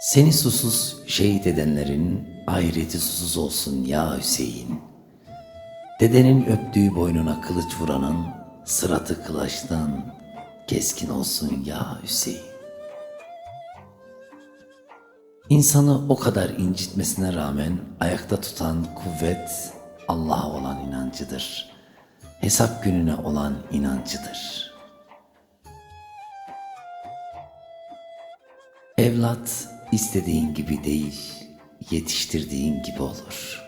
Seni susuz şehit edenlerin ahireti susuz olsun ya Hüseyin. Dedenin öptüğü boynuna kılıç vuranın sıratı kılaçtan keskin olsun ya Hüseyin. İnsanı o kadar incitmesine rağmen ayakta tutan kuvvet Allah'a olan inancıdır. Hesap gününe olan inancıdır. Evlat istediğin gibi değil, yetiştirdiğin gibi olur.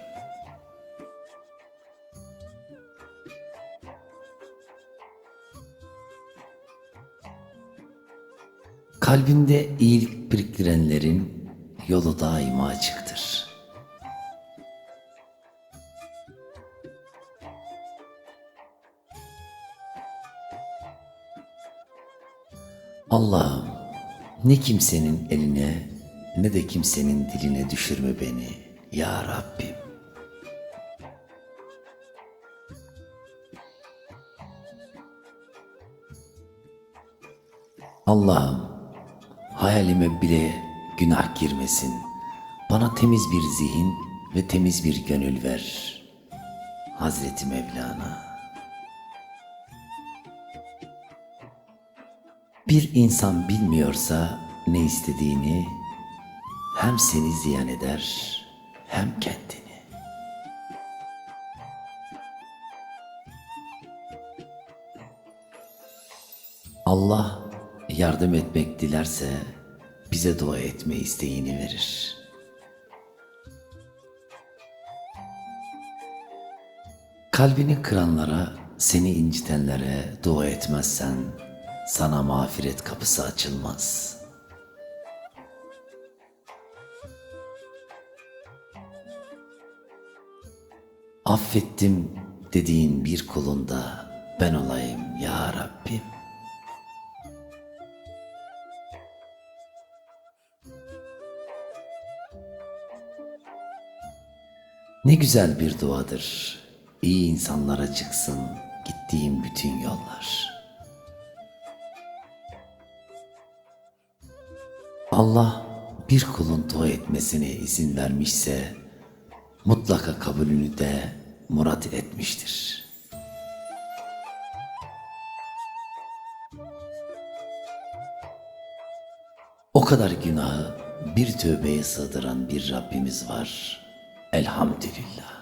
Kalbinde iyilik biriktirenlerin yolu daima açıktır. Allah'ım ne kimsenin eline ne de kimsenin diline düşürme beni ya Rabbim. Allah'ım hayalime bile günah girmesin. Bana temiz bir zihin ve temiz bir gönül ver. Hazreti Mevlana. Bir insan bilmiyorsa ne istediğini hem seni ziyan eder hem kendini. Allah yardım etmek dilerse bize dua etme isteğini verir. Kalbini kıranlara, seni incitenlere dua etmezsen sana mağfiret kapısı açılmaz. Affettim dediğin bir kulunda ben olayım ya Rabbim. Ne güzel bir duadır. İyi insanlara çıksın gittiğim bütün yollar. Allah bir kulun dua etmesine izin vermişse mutlaka kabulünü de murat etmiştir. O kadar günahı bir tövbeye sığdıran bir Rabbimiz var. Elhamdülillah.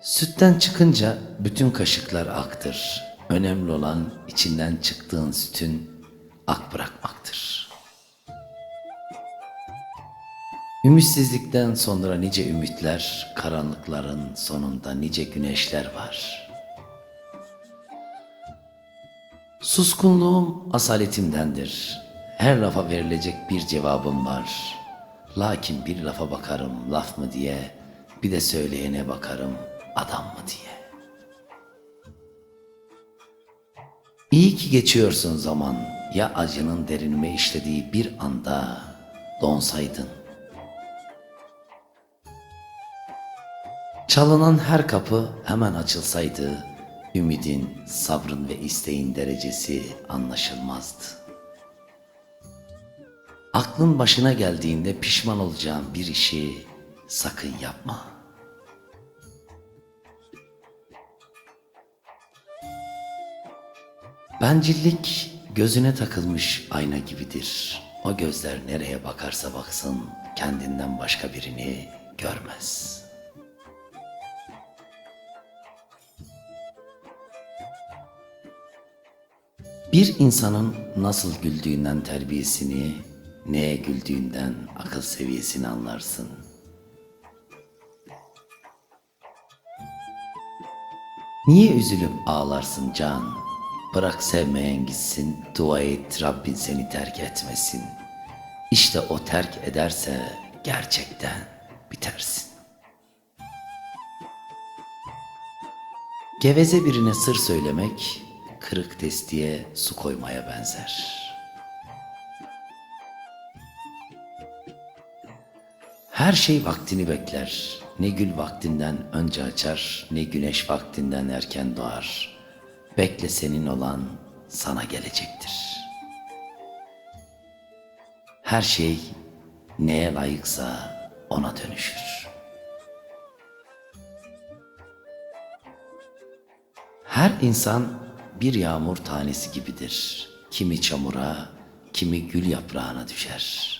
Sütten çıkınca bütün kaşıklar aktır. Önemli olan içinden çıktığın sütün ak bırakmaktır. Ümitsizlikten sonra nice ümitler, karanlıkların sonunda nice güneşler var. Suskunluğum asaletimdendir. Her lafa verilecek bir cevabım var. Lakin bir lafa bakarım laf mı diye, bir de söyleyene bakarım adam mı diye. İyi ki geçiyorsun zaman, ya acının derinime işlediği bir anda donsaydın. Çalınan her kapı hemen açılsaydı, ümidin, sabrın ve isteğin derecesi anlaşılmazdı. Aklın başına geldiğinde pişman olacağın bir işi sakın yapma. Bencillik gözüne takılmış ayna gibidir. O gözler nereye bakarsa baksın kendinden başka birini görmez. Bir insanın nasıl güldüğünden terbiyesini, neye güldüğünden akıl seviyesini anlarsın. Niye üzülüp ağlarsın can? Bırak sevmeyen gitsin, dua et Rabbin seni terk etmesin. İşte o terk ederse gerçekten bitersin. Geveze birine sır söylemek, kırık testiye su koymaya benzer. Her şey vaktini bekler. Ne gül vaktinden önce açar, ne güneş vaktinden erken doğar. Bekle senin olan sana gelecektir. Her şey neye layıksa ona dönüşür. Her insan bir yağmur tanesi gibidir. Kimi çamura, kimi gül yaprağına düşer.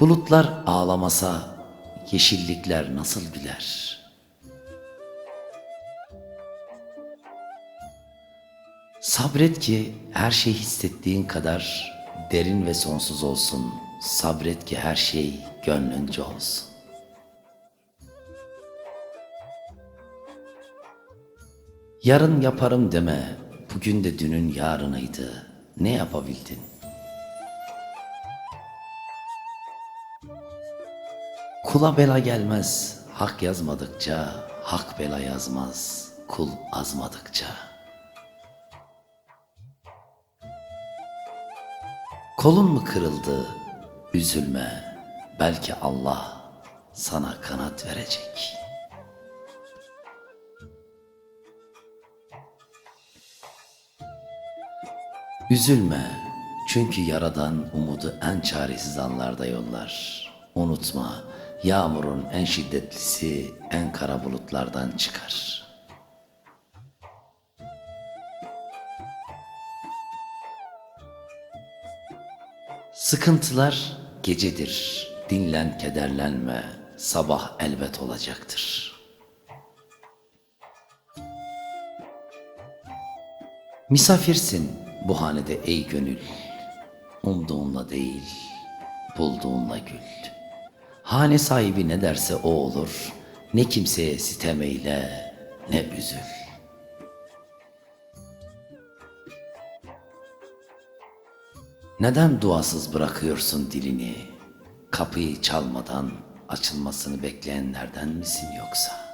Bulutlar ağlamasa yeşillikler nasıl biler? Sabret ki her şey hissettiğin kadar derin ve sonsuz olsun. Sabret ki her şey gönlünce olsun. Yarın yaparım deme. Bugün de dünün yarınıydı. Ne yapabildin? Kula bela gelmez. Hak yazmadıkça, hak bela yazmaz. Kul azmadıkça. Kolun mu kırıldı? Üzülme. Belki Allah sana kanat verecek. Üzülme. Çünkü yaradan umudu en çaresiz anlarda yollar. Unutma, yağmurun en şiddetlisi en kara bulutlardan çıkar. Sıkıntılar gecedir. Dinlen, kederlenme. Sabah elbet olacaktır. Misafirsin bu hanede ey gönül. Umduğunla değil, bulduğunla gül. Hane sahibi ne derse o olur. Ne kimseye sitem eyle, ne üzül. Neden duasız bırakıyorsun dilini? Kapıyı çalmadan açılmasını bekleyenlerden misin yoksa?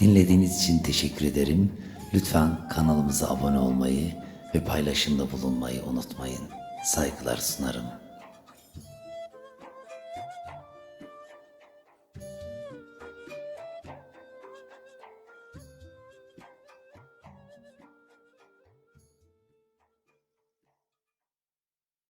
Dinlediğiniz için teşekkür ederim. Lütfen kanalımıza abone olmayı ve paylaşımda bulunmayı unutmayın. Saygılar sunarım.